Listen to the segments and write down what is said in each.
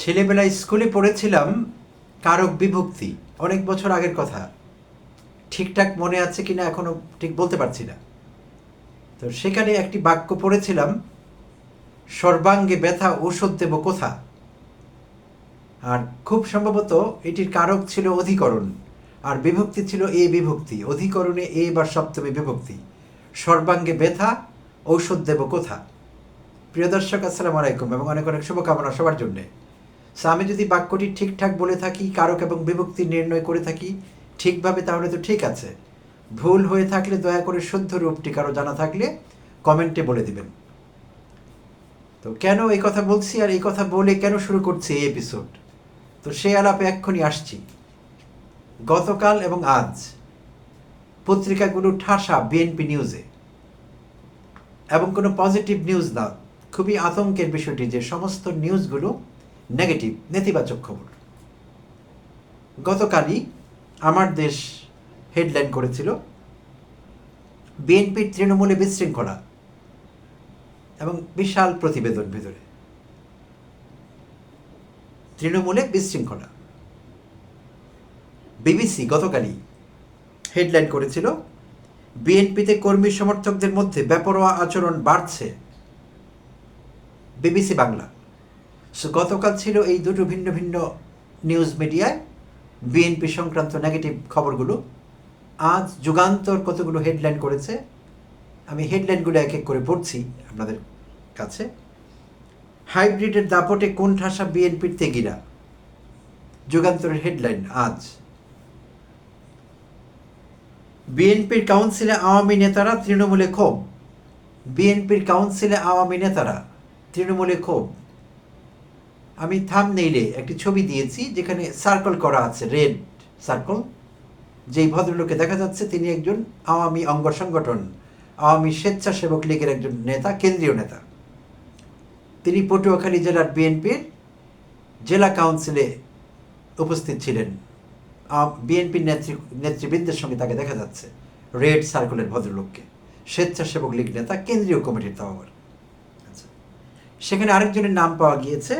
ছেলেবেলায় স্কুলে পড়েছিলাম কারক বিভক্তি, অনেক বছর আগের কথা। ঠিকঠাক মনে আছে কিনা এখনও ঠিক বলতে পারছি না। তো সেখানে একটি বাক্য পড়েছিলাম, সর্বাঙ্গে ব্যথা ঔষধ দেব কোথা? আর খুব সম্ভবত এটির কারক ছিল অধিকরণ, আর বিভক্তি ছিল এ বিভক্তি, অধিকরণে এ বা সপ্তমী বিভক্তি। সর্বাঙ্গে ব্যথা ঔষধ দেব কোথা? প্রিয় দর্শক, আসসালামু আলাইকুম এবং অনেক অনেক শুভকামনা সবার জন্যে। সো আমি যদি বাক্যটি ঠিকঠাক বলে থাকি, কারক এবং বিভক্তি নির্ণয় করে থাকি, ঠিকভাবে তাহলে তো ঠিক আছে। ভুল হয়ে থাকলে দয়া করে শুদ্ধ রূপটি কারও জানা থাকলে কমেন্টে বলে দিবেন। তো কেন এই কথা বলছি আর এই কথা বলে কেন শুরু করছি এই এপিসোড তো সেই আলাপে এক্ষুনি আসছি। গতকাল এবং আজ পত্রিকাগুলো ঠাসা বিএনপি নিউজে এবং কোনো পজিটিভ নিউজ না, খুবই আতঙ্কের বিষয়টি যে সমস্ত নিউজগুলো নেগেটিভ, নেতিবাচক খবর। গতকালই আমার দেশ হেডলাইন করেছিল বিএনপির তৃণমূলে বিশৃঙ্খলা এবং বিশাল প্রতিবেদন ভিতরে। তৃণমূলে বিশৃঙ্খলা। বিবিসি গতকালই হেডলাইন করেছিল বিএনপিতে কর্মী সমর্থকদের মধ্যে বেপরোয়া আচরণ বাড়ছে। বিবিসি বাংলা। সো গতকাল ছিল এই দুটো ভিন্ন ভিন্ন নিউজ মিডিয়ায় বিএনপি সংক্রান্ত নেগেটিভ খবরগুলো। আজ যুগান্তর কতগুলো হেডলাইন করেছে, আমি হেডলাইনগুলো এক এক করে পড়ছি আপনাদের কাছে। হাইব্রিডের দাপটে কোন ঠাসা বিএনপির তেগিরা? যুগান্তরের হেডলাইন আজ। বিএনপির কাউন্সিলে আওয়ামী নেতারা তৃণমূলে ক্ষোভ। বিএনপির কাউন্সিলে আওয়ামী নেতারা তৃণমূলে ক্ষোভ। আমি থাম নেইলে একটি ছবি দিয়েছি যেখানে সার্কেল করা আছে রেড সার্কেল যেই ভদ্রলোকে দেখা যাচ্ছে তিনি একজন আওয়ামী অঙ্গ সংগঠন, আওয়ামী স্বেচ্ছাসেবক লীগের একজন নেতা, কেন্দ্রীয় নেতা। তিনি পটুয়াখালী জেলার বিএনপির জেলা কাউন্সিলে উপস্থিত ছিলেন। বিএনপির নেত্রী, নেতৃবৃন্দের সঙ্গে তাকে দেখা যাচ্ছে রেড সার্কেলের ভদ্রলোককে। স্বেচ্ছাসেবক লীগ নেতা, কেন্দ্রীয় কমিটির তাও আবার আচ্ছা। সেখানে আরেকজনের নাম পাওয়া গিয়েছে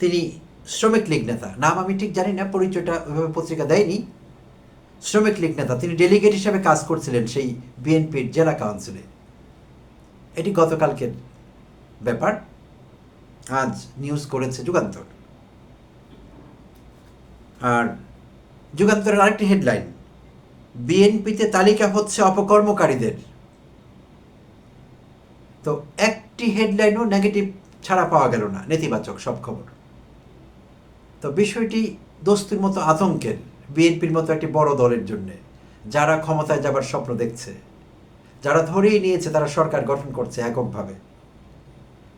তিনি শ্রমিক লীগ নেতা। নাম আমি ঠিক জানি না, পরিচয়টা ওইভাবে পত্রিকা দেয়নি। শ্রমিক লীগ নেতা। তিনি ডেলিগেট হিসাবে কাজ করছিলেন সেই বিএনপির জেলা কাউন্সিলে। এটি গতকালকের ব্যাপার। আজ নিউজ করেছে যুগান্তর। আর যুগান্তরের আরেকটি হেডলাইন, বিএনপিতে তালিকা হচ্ছে অপকর্মকারীদের। তো একটি হেডলাইনও নেগেটিভ ছাড়া পাওয়া গেল না, নেতিবাচক সব খবর। তো বিষয়টি দস্তুর মতো আতঙ্কের, বিএনপির মতো একটি বড় দলের জন্য, যারা ক্ষমতায় যাবার স্বপ্ন দেখছে, যারা ধরেই নিয়েছে তারা সরকার গঠন করছে এককভাবে।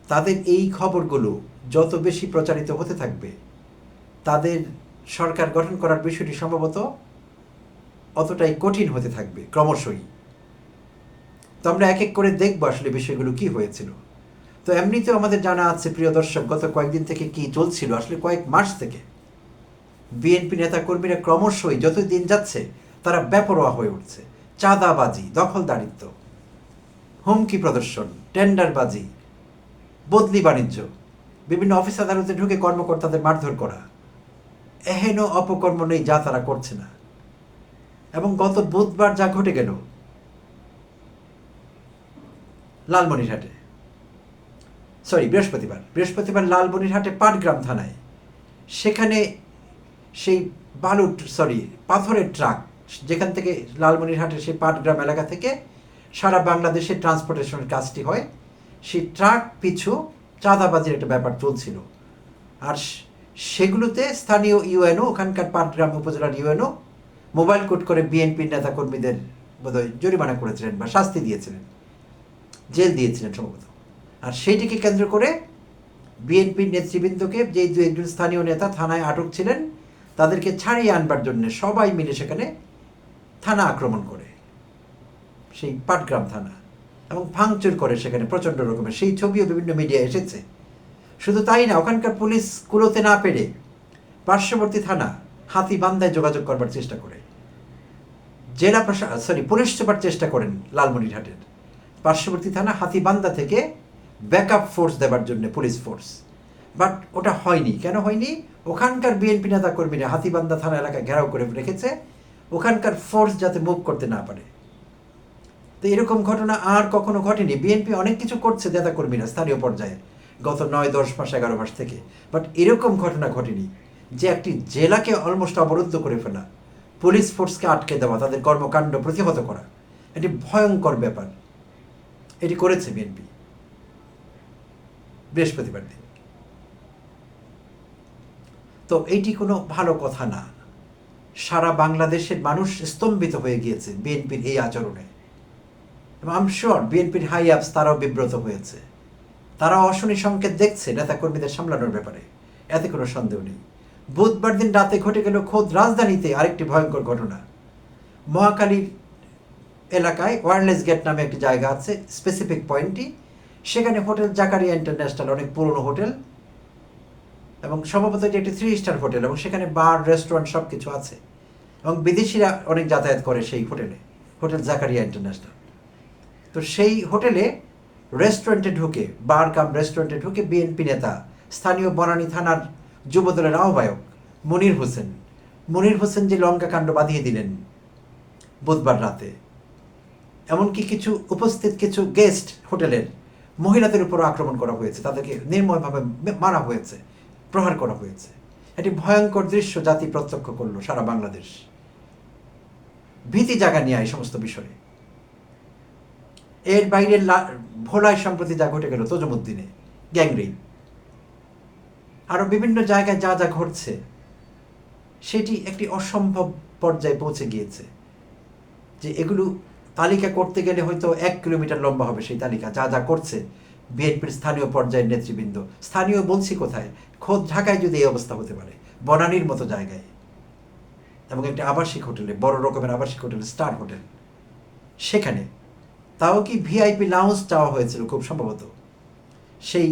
তাদের এই খবরগুলো যত বেশি প্রচারিত হতে থাকবে, তাদের সরকার গঠন করার বিষয়টি সম্ভবত অতটাই কঠিন হতে থাকবে, ক্রমশই। তো আমরা এক এক করে দেখব আসলে বিষয়গুলো কি হয়েছিল। তো এমনিতেও আমাদের জানা আছে, প্রিয় দর্শক, গত কয়েকদিন থেকে কি চলছিল? আসলে কয়েক মাস থেকে। বিএনপি নেতা কর্মীরা ক্রমশই যত দিন যাচ্ছে, তারা বেপরোয়া হয়ে উঠছে। চাঁদাবাজি দখলদারিত্ব হুমকি প্রদর্শন, টেন্ডারবাজি, বদলি বাণিজ্য, বিভিন্ন অফিস আদালতে ঢুকে কর্মকর্তাদের মারধর করা। এহেন অপকর্ম নেই যা তারা করছে না। এবং গত বুধবার যা ঘটে গেল, লালমনিরহাটে। সরি বৃহস্পতিবার। বৃহস্পতিবার লালমনিরহাটে পাটগ্রাম থানায়। সেখানে সেই বালুট সরি পাথরের ট্রাক, যেখান থেকে লালমনিরহাটের সেই পাটগ্রাম এলাকা থেকে সারা বাংলাদেশে ট্রান্সপোর্টেশনের কাজটি হয়, সেই ট্রাক পিছু চাঁদাবাজির একটা ব্যাপার চলছিল। আর সেগুলোতে স্থানীয় ইউএনও, ওখানকার পাটগ্রাম উপজেলার ইউএনও, মোবাইল কোড করে বিএনপির নেতা কর্মীদের বোধহয় জরিমানা করেছিলেন বা শাস্তি দিয়েছিলেন। জেল দিয়েছিলেন সম্ভবত। আর সেইটিকে কেন্দ্র করে বিএনপির নেতৃবৃন্দকে যে দু একজন স্থানীয় নেতা থানায় আটক ছিলেন, তাদেরকে ছাড়িয়ে আনবার জন্য সবাই মিলে সেখানে থানা আক্রমণ করে। সেই পাটগ্রাম থানা এবং ভাঙচুর করে সেখানে প্রচণ্ড রকমের। সেই ছবিও বিভিন্ন মিডিয়া এসেছে। শুধু তাই না, ওখানকার পুলিশ কুলোতে না পেরে পার্শ্ববর্তী থানা হাতিবান্ধায় যোগাযোগ করবার চেষ্টা করে। জেলা প্রশা, সরি, পুলিশ চেপার চেষ্টা করেন লালমনিরহাটের। পার্শ্ববর্তী থানা হাতিবান্দা থেকে ব্যাকআপ ফোর্স দেবার জন্য, পুলিশ ফোর্স। বাট ওটা হয়নি। কেন হয়নি? ওখানকার বিএনপি নেতা কর্মীরা হাতিবান্ধা থানা এলাকায় ঘেরাও করে রেখেছে। ওখানকার ফোর্স যাতে মুভ করতে না পারে। তো এরকম ঘটনা আর কখনো ঘটেনি। বিএনপি অনেক কিছু করছে নেতা কর্মীরা স্থানীয় পর্যায়ে, গত নয়, দশ মাস, এগারো মাস থেকে। বাট এরকম ঘটনা ঘটেনি যে একটি জেলাকে অলমোস্ট অবরুদ্ধ করে ফেলা, পুলিশ ফোর্সকে আটকে দেওয়া, তাদের কর্মকাণ্ড প্রতিহত করা। এটি ভয়ঙ্কর ব্যাপার। এটি করেছে বিএনপি। বৃহস্পতিবার দিন। তো এইটি কোনো ভালো কথা না। সারা বাংলাদেশের মানুষ স্তম্ভিত হয়ে গিয়েছে বিএনপির এই আচরণে। এবং আম শিওর বিএনপির হাই আপস তারাও বিব্রত হয়েছে। তারা অশনি সংকেত দেখছে নেতাকর্মীদের সামলানোর ব্যাপারে। এতে কোনো সন্দেহ নেই। বুধবার দিন রাতে ঘটে গেল খোদ রাজধানীতে আরেকটি ভয়ঙ্কর ঘটনা। মহাকালীর এলাকায় ওয়ারলেস গেট নামে একটি জায়গা আছে স্পেসিফিক পয়েন্টটি সেখানে হোটেল জাকারিয়া ইন্টারন্যাশনাল, অনেক পুরনো হোটেল। এবং সম্ভবত এটি একটি থ্রি স্টার হোটেল এবং সেখানে বার রেস্টুরেন্ট সব কিছু আছে। এবং বিদেশিরা অনেক যাতায়াত করে সেই হোটেলে, হোটেল জাকারিয়া ইন্টারন্যাশনাল। তো সেই হোটেলে রেস্টুরেন্টে ঢুকে, বার কাম রেস্টুরেন্টে ঢুকে বিএনপি নেতা, স্থানীয় বনানী থানার যুবদলের আহ্বায়ক মনির হোসেন মনির হোসেন যে লঙ্কা কাণ্ড বাঁধিয়ে দিলেন বুধবার রাতে। এমনকি কিছু উপস্থিত কিছু গেস্ট হোটেলের মহিলাদের উপর আক্রমণ করা হয়েছে, তাদেরকে নির্ময়ভাবে মারা হয়েছে, প্রহার করা হয়েছে। একটি ভয়ঙ্কর দৃশ্য জাতি প্রত্যক্ষ করল সারা বাংলাদেশ। ভীতি জাগা নিয়ে এই সমস্ত বিষয়ে। এর বাইরে ভোলায় সম্প্রতি যা ঘটে গেল তজমুদ্দিনে গ্যাংরিং আরও বিভিন্ন জায়গায় যা যা ঘটছে, সেটি একটি অসম্ভব পর্যায়ে পৌঁছে গিয়েছে যে এগুলো তালিকা করতে গেলে হয়তো এক কিলোমিটার লম্বা হবে সেই তালিকা, যা যা করছে বিএনপির স্থানীয় পর্যায়ের নেতৃবৃন্দ। স্থানীয় বলছি কোথায়? খোদ ঢাকায় যদি এই অবস্থা হতে পারে, বনানীর মতো জায়গায়। এবং একটি আবাসিক হোটেলে, বড় রকমের আবাসিক হোটেল, স্টার হোটেল। সেখানে তাও কি ভিআইপি লাউঞ্জ চাওয়া হয়েছিল খুব সম্ভবত? সেই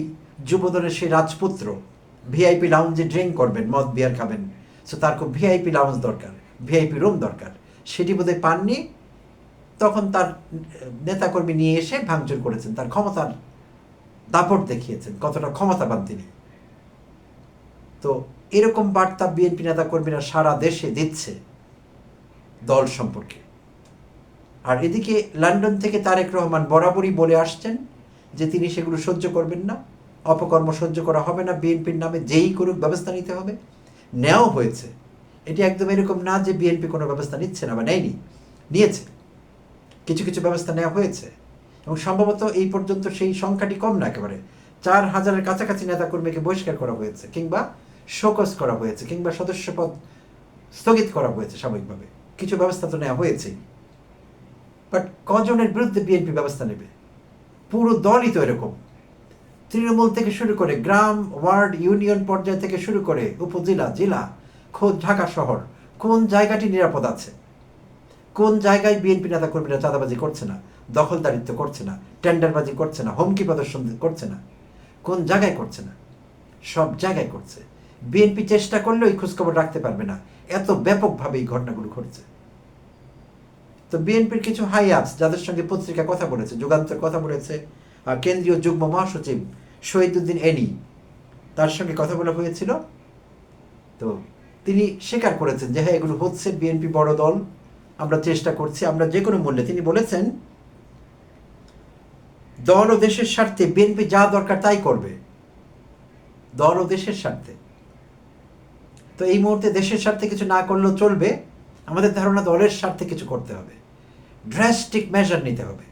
যুবদলের সেই রাজপুত্র ভিআইপি লাউঞ্জে ড্রিঙ্ক করবেন, মদ বিয়ার খাবেন। সো তার খুব ভিআইপি লাউঞ্জ দরকার, ভিআইপি রুম দরকার। সেটি বোধহয় পাননি তখন তার, নেতাকর্মী নিয়ে এসে ভাঙচুর করেছেন। তার ক্ষমতার দাপট দেখিয়েছেন, কতটা ক্ষমতাবান তিনি। তো এরকম বার্তা বিএনপি নেতাকর্মীরা সারা দেশে দিচ্ছে দল সম্পর্কে। আর এদিকে লন্ডন থেকে তারেক রহমান বরাবরই বলে আসছেন যে তিনি সেগুলো সহ্য করবেন না, অপকর্ম সহ্য করা হবে না, বিএনপির নামে যেই করুক ব্যবস্থা নিতে হবে। নেওয়াও হয়েছে। এটি একদম এরকম না যে বিএনপি কোনো ব্যবস্থা নিচ্ছে না বা নেয়নি, নিয়েছে। কিছু কিছু ব্যবস্থা নেওয়া হয়েছে। এবং সম্ভবত এই পর্যন্ত সেই সংখ্যাটি কম না, একেবারে চার হাজারের কাছাকাছি নেতাকর্মীকে বহিষ্কার করা হয়েছে কিংবা শোকস করা হয়েছে কিংবা সদস্যপদ স্থগিত করা হয়েছে সাময়িকভাবে। কিছু ব্যবস্থা তো নেওয়া হয়েছেই। বাট কজনের বিরুদ্ধে বিএনপি ব্যবস্থা নেবে? পুরো দলই তো এরকম। তৃণমূল থেকে শুরু করে গ্রাম, ওয়ার্ড, ইউনিয়ন পর্যায় থেকে শুরু করে উপজেলা, জেলা, খোদ ঢাকা শহর, কোন জায়গাটি নিরাপদ আছে? কোন জায়গায় বিএনপি নেতা কর্মীরা চাঁদাবাজি করছে না, দখলদারিত্ব করছে না, টেন্ডারবাজি করছে না, হুমকি প্রদর্শন করছে না, কোন জায়গায় করছে না? সব জায়গায় করছে। বিএনপি চেষ্টা করলেও এই খোঁজখবর রাখতে পারবে না। এত ব্যাপকভাবে এই ঘটনাগুলো ঘটছে। তো বিএনপির কিছু হাই আপস যাদের সঙ্গে পত্রিকা কথা বলেছে, যুগান্তর কথা বলেছে কেন্দ্রীয় যুগ্ম মহাসচিব শহীদুদ্দিন এনি, তার সঙ্গে কথা বলা হয়েছিল। তো তিনি স্বীকার করেছেন যে হ্যাঁ এগুলো হচ্ছে বিএনপি বড় দল। আমরা চেষ্টা করছি, আমরা যে কোনো মূল্যে। তিনি বলেছেন, দল ও দেশের স্বার্থে বিএনপি যা দরকার তাই করবে। দল ও দেশের স্বার্থে। তো এই মুহূর্তে দেশের স্বার্থে কিছু না করলেও চলবে, আমাদের ধারণা দলের স্বার্থে কিছু করতে হবে। ড্রাস্টিক মেজার নিতে হবে।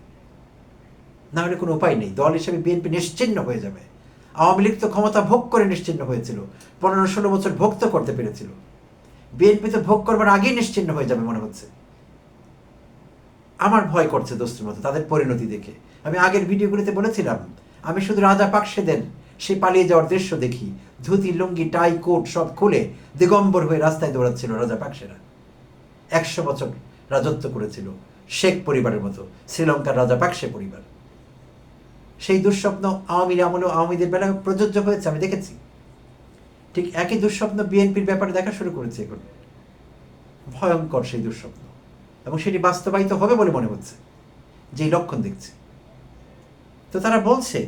না হলে কোনো উপায় নেই। দল হিসেবে বিএনপি নিশ্চিন্ন হয়ে যাবে। আওয়ামী লীগ তো ক্ষমতা ভোগ করে নিশ্চিন্ন হয়েছিল। পনেরো ষোলো বছর ভোগ তো করতে পেরেছিল। বিএনপি তো ভোগ করবার আগেই নিশ্চিন্ন হয়ে যাবে মনে হচ্ছে। আমার ভয় করছে দোস্তের মতো, তাদের পরিণতি দেখে। আমি আগের ভিডিওগুলিতে বলেছিলাম, আমি শুধু রাজা পাকসেদের সে পালিয়ে যাওয়ার দৃশ্য দেখি। ধুতি, লুঙ্গি, টাই, কোট সব খুলে দিগম্বর হয়ে রাস্তায় দৌড়াচ্ছিল রাজা পাকসেরা। একশো বছর রাজত্ব করেছিল শেখ পরিবারের মতো, শ্রীলঙ্কার রাজা পাকসে পরিবার। সেই দুঃস্বপ্ন আওয়ামী আমল আওয়ামীদের বেলায় প্রযোজ্য হয়েছে, আমি দেখেছি। ঠিক একই দুঃস্বপ্ন বিএনপির ব্যাপারে দেখা শুরু করেছে এখন। ভয়ঙ্কর সেই দুঃস্বপ্ন। এবং সেটি বাস্তবায়িত হবে বলে মনে হচ্ছে, যেই লক্ষণ দেখছে। তো তারা বলছে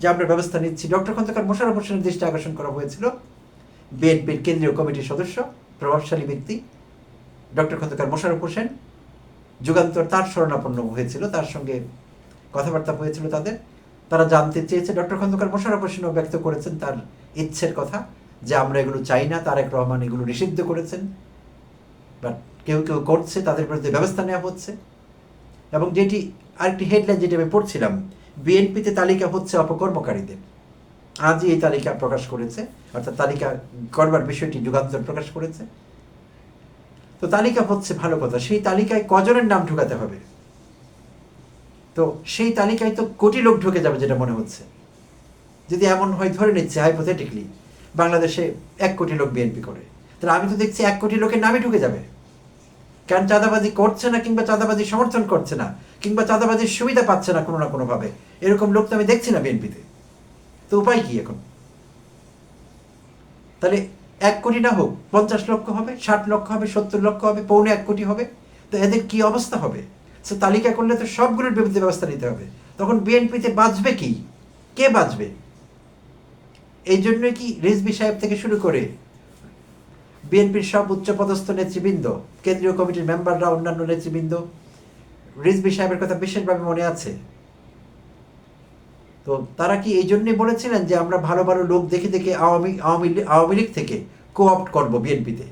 যে আমরা ব্যবস্থা নিচ্ছি। ডক্টর খন্দকার মোশাররফ হোসেনের দৃষ্টি আকর্ষণ করা হয়েছিল। বিএনপির কেন্দ্রীয় কমিটির সদস্য, প্রভাবশালী ব্যক্তি, ডক্টর খন্দকার মোশারফ হোসেন। যুগান্তর তার শরণাপন্ন হয়েছিল, তার সঙ্গে কথাবার্তা হয়েছিল তাদের। তারা জানতে চেয়েছে, ডক্টর খন্দকার মোশাররফ হোসেনও ব্যক্ত করেছেন তার ইচ্ছের কথা, যে আমরা এগুলো চাই না, তারেক রহমান এগুলো নিষিদ্ধ করেছেন। বাট কেউ কেউ করছে, তাদের বিরুদ্ধে ব্যবস্থা নেওয়া হচ্ছে। এবং যেটি আরেকটি হেডলাইন যেটি আমি পড়ছিলাম, বিএনপিতে তালিকা হচ্ছে অপকর্মকারীদের। আজই এই তালিকা প্রকাশ করেছে, অর্থাৎ তালিকা করবার বিষয়টি যুগান্তর প্রকাশ করেছে। তো তালিকা হচ্ছে ভালো কথা, সেই তালিকায় কজনের নাম ঢুকাতে হবে? তো সেই তালিকায় তো কোটি লোক ঢুকে যাবে যেটা মনে হচ্ছে। যদি এমন হয়, ধরে নিচ্ছে হাইপোথেটিকলি বাংলাদেশে এক কোটি লোক বিএনপি করে। তাহলে আমি তো দেখছি এক কোটি লোকের নামই ঢুকে যাবে। কারণ চাঁদাবাজি করছে না কিংবা চাঁদাবাজি সমর্থন করছে না কিংবা চাঁদাবাজির সুবিধা পাচ্ছে না কোনো না কোনোভাবে? এরকম লোক তো আমি দেখছি না বিএনপিতে। তো উপায় কি এখন? তাহলে এক কোটি না হোক, পঞ্চাশ লক্ষ হবে, ষাট লক্ষ হবে, সত্তর লক্ষ হবে, পৌনে এক কোটি হবে। তো এদের কি অবস্থা হবে? সে তালিকা করলে তো সবগুলোর বিরুদ্ধে ব্যবস্থা নিতে হবে। তখন বিএনপিতে বাঁচবে কি? কে বাঁচবে? এই জন্যই কি রিজবি সাহেব থেকে শুরু করে বিএনপির সব উচ্চপদস্থ নেতৃবৃন্দ, কেন্দ্রীয় কমিটির মেম্বাররা, অন্যান্য নেতৃবৃন্দ রিজবি সাহেবের কথা বিশেষভাবে মনে আছে। তো তারা কি এই জন্যই বলেছিলেন যে আমরা ভালো ভালো লোক দেখে দেখে আওয়ামী আওয়ামী আওয়ামী লীগ থেকে কোঅপ্ট করব বিএনপিতে?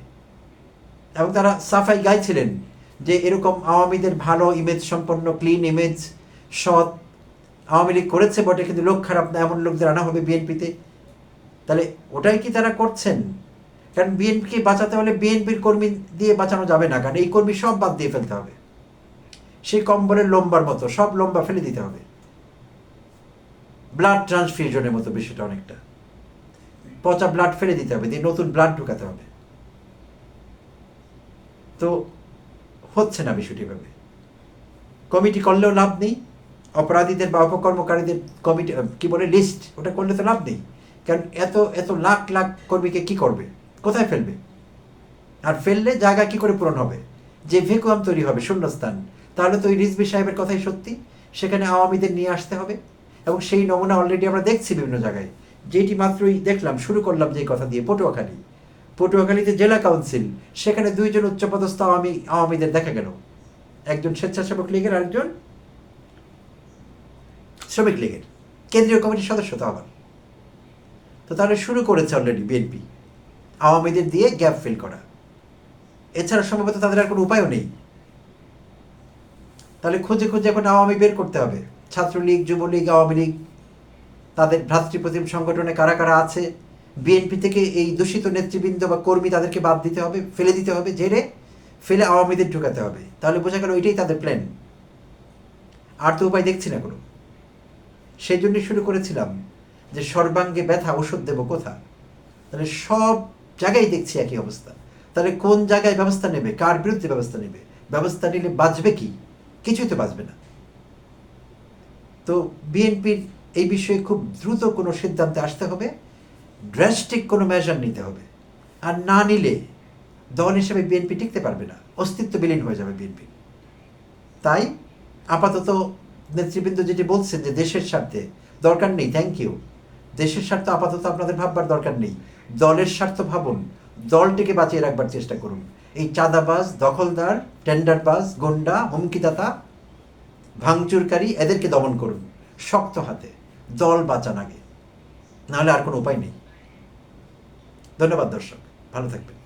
এবং তারা সাফাই গাইছিলেন যে এরকম আওয়ামীদের ভালো ইমেজ সম্পন্ন ক্লিন ইমেজ সৎ আওয়ামী লীগ করেছে বটে, কিন্তু লোক খারাপ না, এমন লোকদের আনা হবে বিএনপিতে? তাহলে ওটাই কি তারা করছেন? কারণ বিএনপিকে বাঁচাতে হলে বিএনপির কর্মী দিয়ে বাঁচানো যাবে না, কারণ এই কর্মী সব বাদ দিয়ে ফেলতে হবে। সেই কম্বলের লম্বার মতো, সব লম্বা ফেলে দিতে হবে। ব্লাড ট্রান্সফিউশনের মতো বিষয়টা অনেকটা। পচা ব্লাড ফেলে দিতে হবে, দিয়ে নতুন ব্লাড ঢুকাতে হবে। তো হচ্ছে না বিষয়টি ভাবে কমিটি করলেও লাভ নেই। অপরাধীদের বা অপকর্মকারীদের কমিটি, কি বলে লিস্ট ওটা করলে তো লাভ নেই। কারণ এত এত লাখ লাখ কর্মীকে কি করবে? কোথায় ফেলবে? আর ফেললে জায়গা কি করে পূরণ হবে? যে ভেকুয়াম তৈরি হবে, শূন্যস্থান। তাহলে তো ওই রিজবি সাহেবের কথাই সত্যি। সেখানে আওয়ামীদের নিয়ে আসতে হবে। এবং সেই নমুনা অলরেডি আমরা দেখছি বিভিন্ন জায়গায়। যেটি মাত্রই দেখলাম, শুরু করলাম যে কথা দিয়ে পটুয়াখালী। পটুয়াখালীতে জেলা কাউন্সিল সেখানে দুইজন উচ্চপদস্থ আওয়ামী, আওয়ামীদের দেখা গেল। একজন স্বেচ্ছাসেবক লীগের, আরেকজন শ্রমিক লীগের। কেন্দ্রীয় কমিটির সদস্য তো আবার। তো তাহলে শুরু করেছে অলরেডি বিএনপি আওয়ামীদের দিয়ে গ্যাপ ফিল করা। এছাড়া সম্ভবত তাদের আর কোনো উপায়ও নেই। তাহলে খুঁজে খুঁজে এখন আওয়ামী বের করতে হবে। ছাত্রলীগ, যুবলীগ, আওয়ামী লীগ, তাদের ভ্রাতৃপ্রতিম সংগঠনে কারা কারা আছে? বিএনপি থেকে এই দূষিত নেতৃবৃন্দ বা কর্মী তাদেরকে বাদ দিতে হবে, ফেলে দিতে হবে জেরে ফেলে আওয়ামীদের ঢুকাতে হবে। তাহলে বোঝা গেল ওইটাই তাদের প্ল্যান আর তো উপায় দেখছি না কোনো। সেই জন্যই শুরু করেছিলাম যে সর্বাঙ্গে ব্যথা, ওষুধ দেবো কোথা? তাহলে সব জায়গায় দেখছি একই অবস্থা। তাহলে কোন জায়গায় ব্যবস্থা নেবে? কার বিরুদ্ধে ব্যবস্থা নেবে? ব্যবস্থা নিলে বাঁচবে কি? কিছুই তো বাঁচবে না। তো বিএনপির এই বিষয়ে খুব দ্রুত কোনো সিদ্ধান্তে আসতে হবে। ড্রাস্টিক কোনো মেজার নিতে হবে। আর না নিলে দল হিসেবে বিএনপি টিকতে পারবে না। অস্তিত্ব বিলীন হয়ে যাবে বিএনপি। তাই আপাতত নেতৃবৃন্দ যেটি বলছেন যে দেশের স্বার্থে দরকার নেই থ্যাংক ইউ দেশের স্বার্থ আপাতত আপনাদের ভাববার দরকার নেই। দলের স্বার্থ ভাবুন, দলটিকে বাঁচিয়ে রাখবার চেষ্টা করুন। এই চাঁদাবাজ, দখলদার, টেন্ডারবাজ, গুন্ডা, হুমকিদাতা, ভাঙচুরকারী, এদেরকে দমন করুন, শক্ত হাতে, দল বাঁচান আগে। নাহলে আর কোনো উপায় নেই। ধন্যবাদ, দর্শক। ভালো থাকবেন।